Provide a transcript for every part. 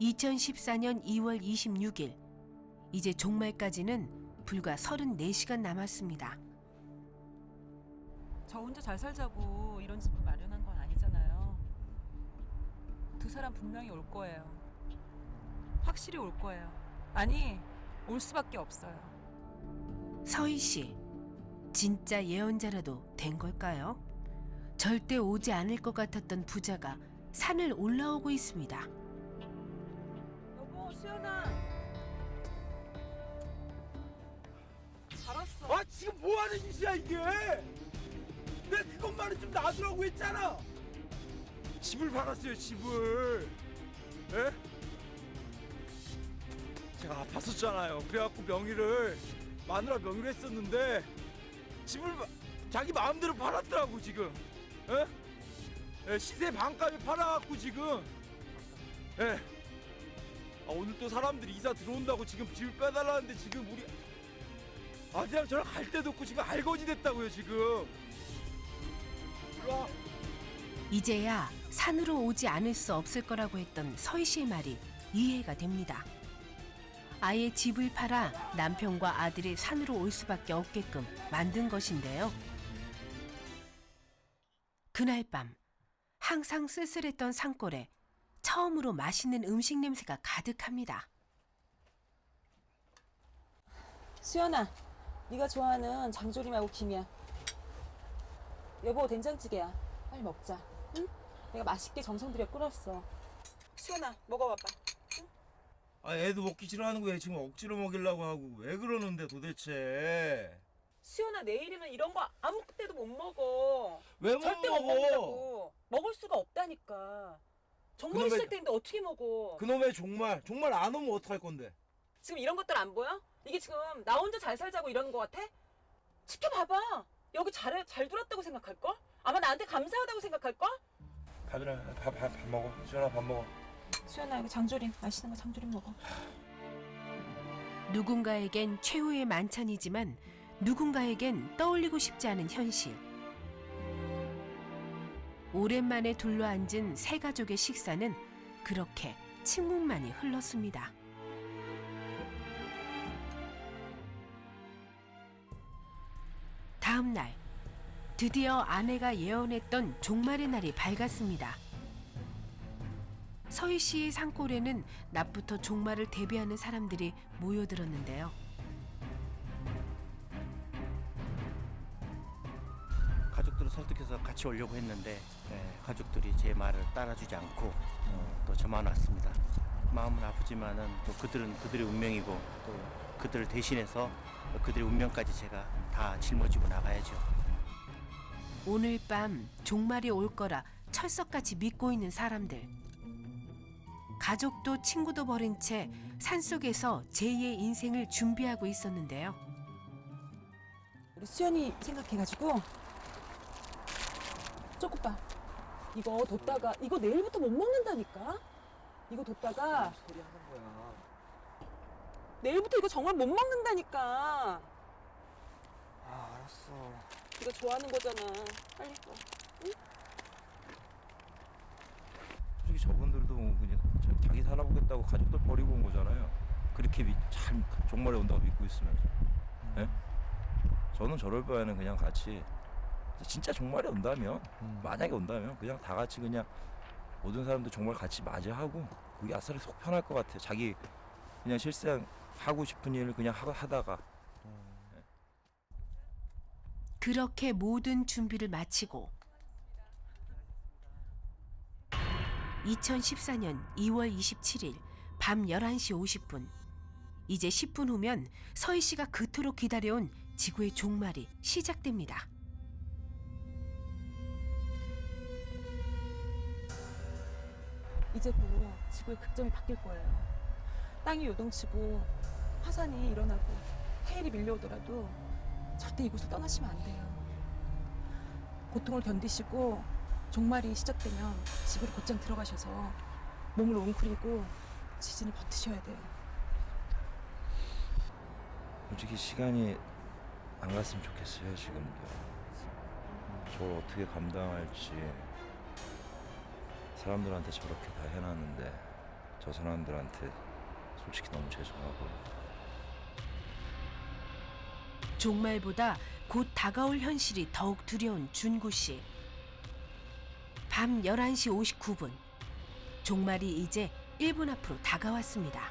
(2014년 2월 26일) 이제 종말까지는 불과 34시간 남았습니다. 저 혼자 잘 살자고 이런 집을 마련한 건 아니잖아요. 두 사람 분명히 올 거예요. 확실히 올 거예요. 아니, 올 수밖에 없어요. 서희 씨, 진짜 예언자라도 된 걸까요? 절대 오지 않을 것 같았던 부자가 산을 올라오고 있습니다. 여보, 수연아. 잘 왔어. 아 지금 뭐 하는 짓이야 이게? 내가 그것만은 좀 놔두라고 했잖아. 집을 팔았어요 집을. 예? 제가 아팠었잖아요. 그래갖고 명의를 마누라 명의로 했었는데 집을 마- 자기 마음대로 팔았더라고 지금. 예? 예, 시세 반값에 팔아갖고 지금. 예. 아, 오늘 또 사람들이 이사 들어온다고 지금 집을 빼달라는데 지금 우리 아 그냥 저랑 갈 데도 없고 지금 알거지 됐다고요 지금 와 이제야 산으로 오지 않을 수 없을 거라고 했던 서희 씨의 말이 이해가 됩니다. 아예 집을 팔아 남편과 아들이 산으로 올 수밖에 없게끔 만든 것인데요. 그날 밤 항상 쓸쓸했던 산골에 처음으로 맛있는 음식 냄새가 가득합니다. 수연아, 네가 좋아하는 장조림 말고 김이야. 여보, 된장찌개야. 빨리 먹자. 응? 내가 맛있게 정성 들여 끓였어. 수연아, 먹어봐봐. 아 애도 먹기 싫어하는 거에 지금 억지로 먹이려고 하고 왜 그러는데 도대체 수연아, 내일이면 이런 거 아무 때도 못 먹어. 왜 못 절대 못 먹어 먹는다고. 먹을 수가 없다니까. 정말 그놈의- 시작되는데 어떻게 먹어? 그놈의 종말 정말 안 오면 어떡할 건데 지금 이런 것들 안 보여? 이게 지금 나 혼자 잘 살자고 이러는 거 같아? 지켜봐봐. 여기 잘, 잘 돌았다고 생각할걸? 아마 나한테 감사하다고 생각할걸? 가빈아 밥, 밥, 밥 먹어 수연아 밥 먹어 수연아, 이거 장조림. 맛있는 거 장조림 먹어. 누군가에겐 최후의 만찬이지만 누군가에겐 떠올리고 싶지 않은 현실. 오랜만에 둘러앉은 세 가족의 식사는 그렇게 침묵만이 흘렀습니다. 다음 날 드디어 아내가 예언했던 종말의 날이 밝았습니다. 서희 씨의 산골에는 낮부터 종말을 대비하는 사람들이 모여들었는데요. 가족들을 설득해서 같이 오려고 했는데 예, 가족들이 제 말을 따라주지 않고 어, 또 저만 왔습니다. 마음은 아프지만은 또 그들은 그들의 운명이고 또 그들을 대신해서 그들의 운명까지 제가 다 짊어지고 나가야죠. 오늘 밤 종말이 올 거라 철석같이 믿고 있는 사람들. 가족도 친구도 버린 채 산속에서 제2의 인생을 준비하고 있었는데요. 우리 수연이 생각해가지고 쪼꼬빠 이거 뒀다가 이거 내일부터 못 먹는다니까? 이거 뒀다가 소리 하는 거야 내일부터 이거 정말 못 먹는다니까. 아 알았어 이거 좋아하는 거잖아. 빨리 줘 솔직히 저분들도 뭐 그냥 자- 자기 살아보겠다고 가족들 버리고 온 거잖아요. 그렇게 미, 참 종말에 온다고 믿고 있으면서. 예? 저는 저럴 바에는 그냥 같이 진짜 종말이 온다면 만약에 온다면 그냥 다 같이 그냥 모든 사람들 정말 같이 맞이하고 그게 아싸리 속 편할 것 같아요. 자기 그냥 실상 하고 싶은 일을 그냥 하, 하다가. 그렇게 모든 준비를 마치고 2014년 2월 27일 밤 11시 50분. 이제 10분 후면 서희 씨가 그토록 기다려온 지구의 종말이 시작됩니다. 이제 곧 지구의 극점이 바뀔 거예요. 땅이 요동치고 화산이 일어나고 해일이 밀려오더라도 절대 이곳을 떠나시면 안 돼요. 고통을 견디시고 종말이 시작되면 지구로 곧장 들어가셔서 몸을 웅크리고 지진을 버티셔야 돼요. 솔직히 시간이 안 갔으면 좋겠어요 지금도. 저걸 어떻게 감당할지. 사람들한테 저렇게 다 해놨는데 저 사람들한테 솔직히 너무 죄송하고요 종말보다 곧 다가올 현실이 더욱 두려운 준구 씨. 밤 11시 59분. 종말이 이제 1분 앞으로 다가왔습니다.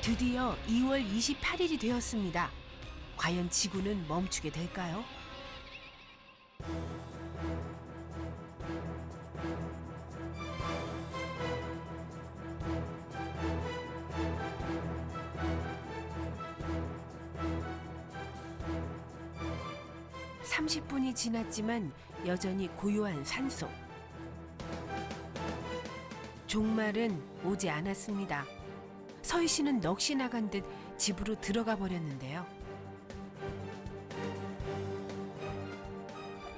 드디어 2월 28일이 되었습니다. 과연 지구는 멈추게 될까요? 삼십 분이 지났지만 여전히 고요한 산속. 종말은 오지 않았습니다. 서희 씨는 넋이 나간 듯 집으로 들어가 버렸는데요.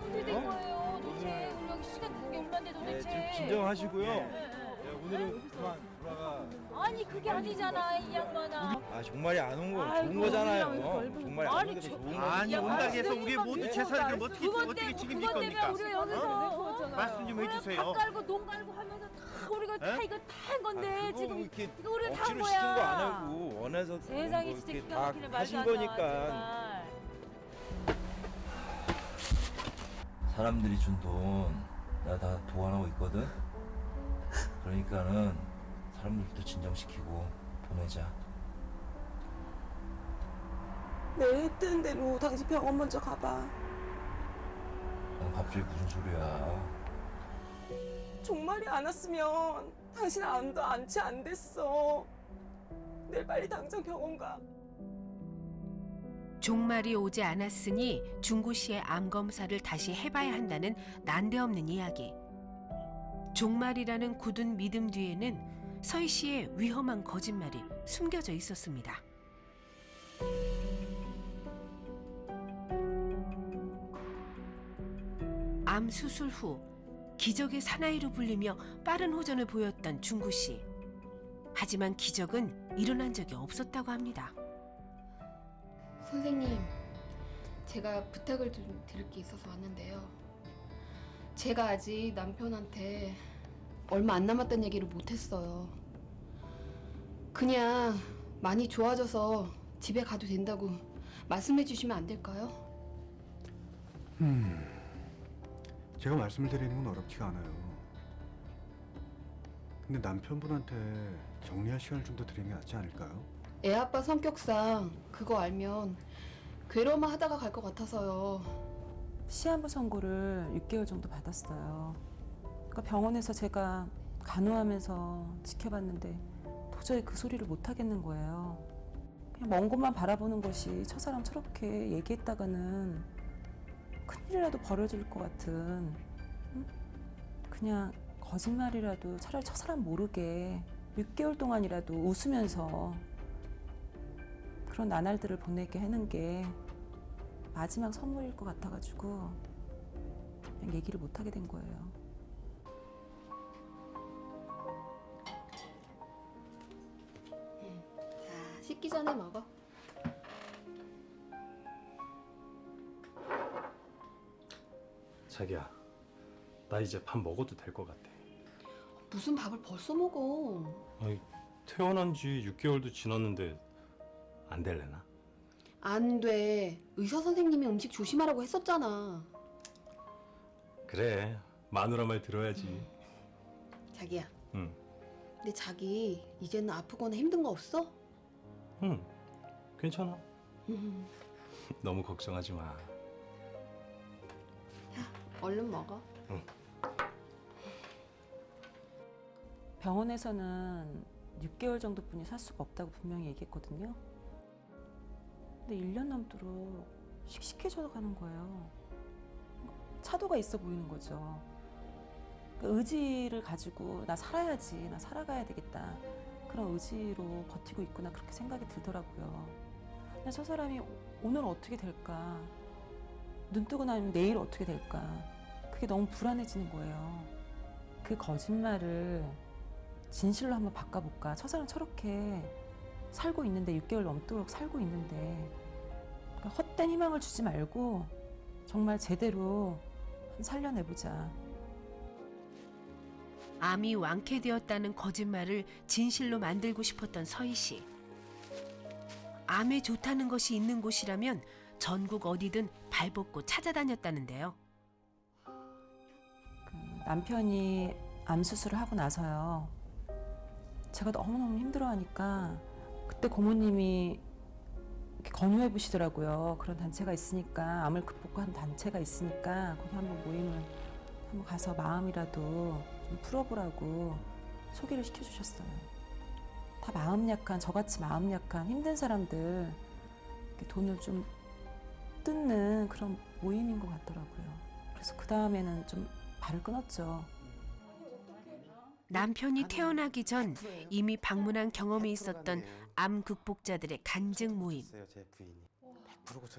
어떻게 된 거예요 도대체 우리 여기 시간 된게 얼마인데 도대체 네, 진정하시고요. 오늘은 그만 돌아가. 아니 그게 아니잖아 이 양반아 아 정말이 안온건 아이고, 좋은 거잖아요 우리랑 어, 정말이 안 아니, 오는 게더 저- 좋은 거죠 아니 야, 온다고 해서 말씀 우리 모두 좀 재산을 해봐. 어떻게 그것 어떻게 때문에- 책임질 그것 때문에 겁니까? 우리가 여기서 말씀 좀 해주세요. 밥 깔고 돈 깔고 하면서 다 우리가 다 에? 이거 다 한 건데 아, 그거 지금 이렇게 이거 우리가 다 한 억지로 거야 시킨 거안 하고 원해서 세상에 뭐 진짜 이렇게 기가 다 막히네 말도 하신 안 나와 거니까 정말 사람들이 준 돈 나 다 보관하고 있거든. 그러니까는 사람들도 진정시키고 보내자. 내 했던 대로 당신 병원 먼저 가봐. 넌 갑자기 무슨 소리야? 종말이 안 왔으면 당신 암도 안치 안 됐어. 내일 빨리 당장 병원 가. 종말이 오지 않았으니 중구 씨의 암 검사를 다시 해봐야 한다는 난데없는 이야기. 종말이라는 굳은 믿음 뒤에는 서희 씨의 위험한 거짓말이 숨겨져 있었습니다. 암 수술 후 기적의 사나이로 불리며 빠른 호전을 보였던 중구 씨. 하지만 기적은 일어난 적이 없었다고 합니다. 선생님, 제가 부탁을 좀 드릴 게 있어서 왔는데요. 제가 아직 남편한테 얼마 안 남았다는 얘기를 못했어요. 그냥 많이 좋아져서 집에 가도 된다고 말씀해 주시면 안 될까요? 음, 제가 말씀을 드리는 건 어렵지가 않아요. 근데 남편분한테 정리할 시간을 좀 더 드리는 게 낫지 않을까요? 애 아빠 성격상 그거 알면 괴로워만 하다가 갈 것 같아서요. 시한부 선고를 6개월 정도 받았어요. 그러니까 병원에서 제가 간호하면서 지켜봤는데 도저히 그 소리를 못 하겠는 거예요. 그냥 먼 곳만 바라보는 것이 첫사람 저렇게 얘기했다가는 큰일이라도 벌어질 것 같은 응? 그냥 거짓말이라도 차라리 첫사람 모르게 6개월 동안이라도 웃으면서 그런 나날들을 보내게 하는 게 마지막 선물일 것 같아가지고 그냥 얘기를 못 하게 된 거예요. 자, 씻기 전에 먹어. 자기야, 나 이제 밥 먹어도 될 것 같아. 무슨 밥을 벌써 먹어? 아니, 태어난 지 6개월도 지났는데 안 될래나? 안 돼. 의사 선생님이 음식 조심하라고 했었잖아. 그래, 마누라 말 들어야지. 자기야. 응. 근데 자기 이제는 아프거나 힘든 거 없어? 응, 괜찮아. 음, 너무 걱정하지 마. 얼른 먹어. 병원에서는 6개월 정도뿐이 살 수가 없다고 분명히 얘기했거든요. 근데 1년 넘도록 씩씩해져 가는 거예요. 차도가 있어 보이는 거죠. 그 의지를 가지고 나 살아야지, 나 살아가야 되겠다. 그런 의지로 버티고 있구나 그렇게 생각이 들더라고요. 근데 저 사람이 오늘 어떻게 될까? 눈 뜨고 나면 내일 어떻게 될까? 그게 너무 불안해지는 거예요. 그 거짓말을 진실로 한번 바꿔볼까? 저 사람 저렇게 살고 있는데 6개월 넘도록 살고 있는데 그러니까 헛된 희망을 주지 말고 정말 제대로 한번 살려내보자. 암이 완쾌되었다는 거짓말을 진실로 만들고 싶었던 서희 씨. 암에 좋다는 것이 있는 곳이라면 전국 어디든 발벗고 찾아다녔다는데요. 그 남편이 암 수술을 하고 나서요. 제가 너무너무 힘들어하니까 그때 고모님이 권유해 보시더라고요. 그런 단체가 있으니까 암을 극복한 단체가 있으니까 거기 한번 모임을 한번 가서 마음이라도 좀 풀어보라고 소개를 시켜주셨어요. 다 마음 약한 저같이 마음 약한 힘든 사람들 돈을 좀 뜯는 그런 모임인 것 같더라고요. 그래서 그 다음에는 좀 발을 끊었죠. 남편이 태어나기 전 이미 방문한 경험이 있었던 암 극복자들의 간증 모임.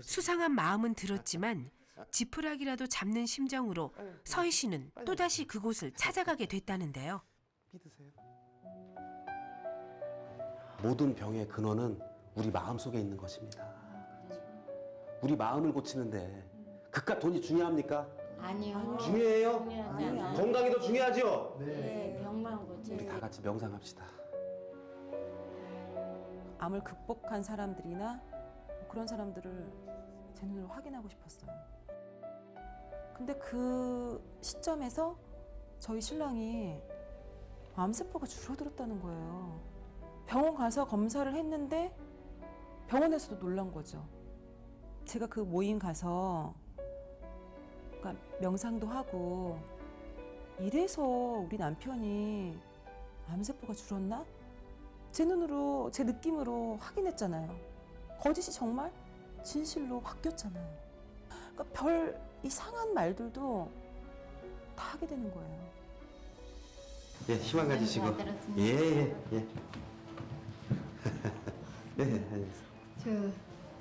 수상한 마음은 들었지만 지푸라기라도 잡는 심정으로 서희 씨는 또다시 그곳을 찾아가게 됐다는데요. 모든 병의 근원은 우리 마음 속에 있는 것입니다. 우리 마음을 고치는데 그깟 돈이 중요합니까? 아니요. 중요해요? 중요하지 않아요. 건강이 더 중요하죠? 네, 병만 우리 고치는 다 같이 명상합시다. 암을 극복한 사람들이나 뭐 그런 사람들을 제 눈으로 확인하고 싶었어요. 근데 그 시점에서 저희 신랑이 암세포가 줄어들었다는 거예요. 병원 가서 검사를 했는데 병원에서도 놀란 거죠. 제가 그 모임 가서 그러니까 명상도 하고 이래서 우리 남편이 암세포가 줄었나? 제 눈으로 제 느낌으로 확인했잖아요. 거짓이 정말 진실로 바뀌었잖아요. 그러니까 별 이상한 말들도 다 하게 되는 거예요. 예, 희망 가지시고. 잘 들었습니다. 예, 예, 예. 예, 예, 저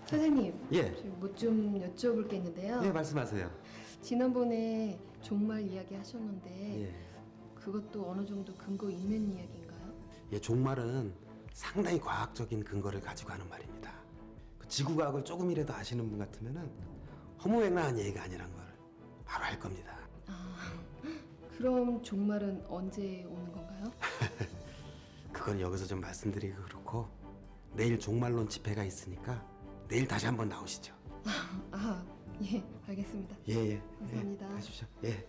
선생님, 예. 뭐 좀 여쭤볼 게 있는데요. 예, 말씀하세요. 지난번에 종말 이야기 하셨는데 예. 그것도 어느 정도 근거 있는 이야기인가요? 예, 종말은 상당히 과학적인 근거를 가지고 하는 말입니다. 그 지구과학을 조금이라도 아시는 분 같으면은 허무맹랑한 얘기가 아니란 걸 바로 알 겁니다. 아, 그럼 종말은 언제 오는 건가요? 그건 여기서 좀 말씀드리기 그렇고 내일 종말론 집회가 있으니까 내일 다시 한번 나오시죠. 아, 예, 알겠습니다. 예, 예. 감사합니다. 예, 가십시오. 예.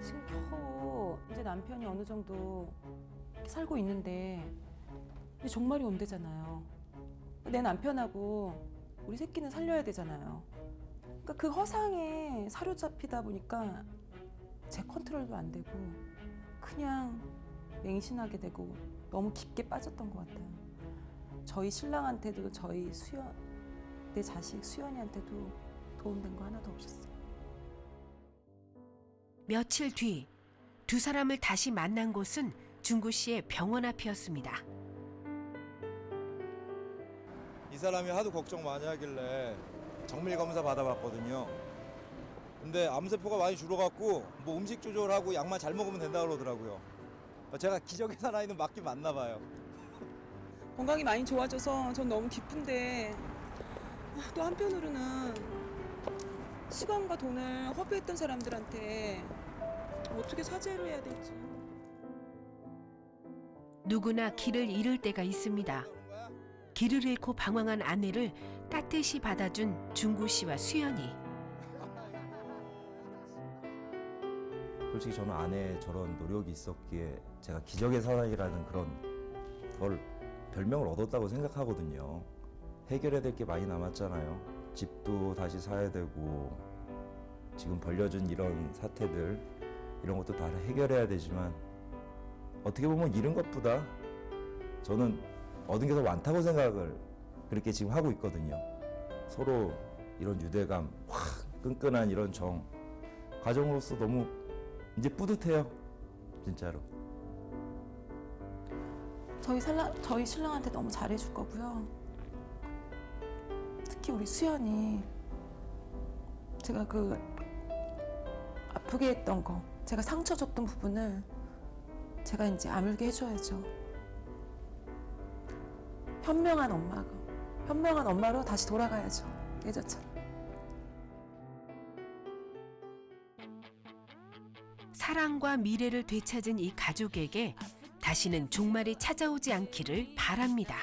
지금 겨우 이제 남편이 어느 정도 살고 있는데 종말이 온대잖아요. 내 남편하고 우리 새끼는 살려야 되잖아요. 그러니까 그 허상에 사로잡히다 보니까 제 컨트롤도 안 되고 그냥 맹신하게 되고 너무 깊게 빠졌던 것 같아요. 저희 신랑한테도 저희 수연 내 자식 수연이한테도 도움된 거 하나도 없었어요. 며칠 뒤 두 사람을 다시 만난 곳은 중구 씨의 병원 앞이었습니다. 이 사람이 하도 걱정 많이 하길래 정밀 검사 받아봤거든요. 근데 암세포가 많이 줄어갖고 뭐 음식 조절하고 약만 잘 먹으면 된다 그러더라고요. 제가 기적의 사나이는 맞긴 맞나 봐요. 건강이 많이 좋아져서 전 너무 기쁜데 아, 또 한편으로는 시간과 돈을 허비했던 사람들한테 어떻게 사죄를 해야 될지 누구나 길을 잃을 때가 있습니다. 길을 잃고 방황한 아내를 따뜻이 받아준 중구 씨와 수연이. 솔직히 저는 아내의 저런 노력이 있었기에 제가 기적의 사나이라는 그런 걸 별명을 얻었다고 생각하거든요. 해결해야 될 게 많이 남았잖아요. 집도 다시 사야 되고 지금 벌려준 이런 사태들 이런 것도 다 해결해야 되지만 어떻게 보면 잃은 것보다 저는 얻은 게 더 많다고 생각을 그렇게 지금 하고 있거든요. 서로 이런 유대감, 확 끈끈한 이런 정 가정으로서 너무 이제 뿌듯해요. 진짜로. 저희 신랑 저희 신랑한테 너무 잘해줄 거고요. 특히 우리 수연이 제가 그 아프게 했던 거, 제가 상처 줬던 부분을 제가 이제 아물게 해줘야죠. 현명한 엄마가, 현명한 엄마로 다시 돌아가야죠. 예전처럼. 사랑과 미래를 되찾은 이 가족에게 다시는 종말이 찾아오지 않기를 바랍니다.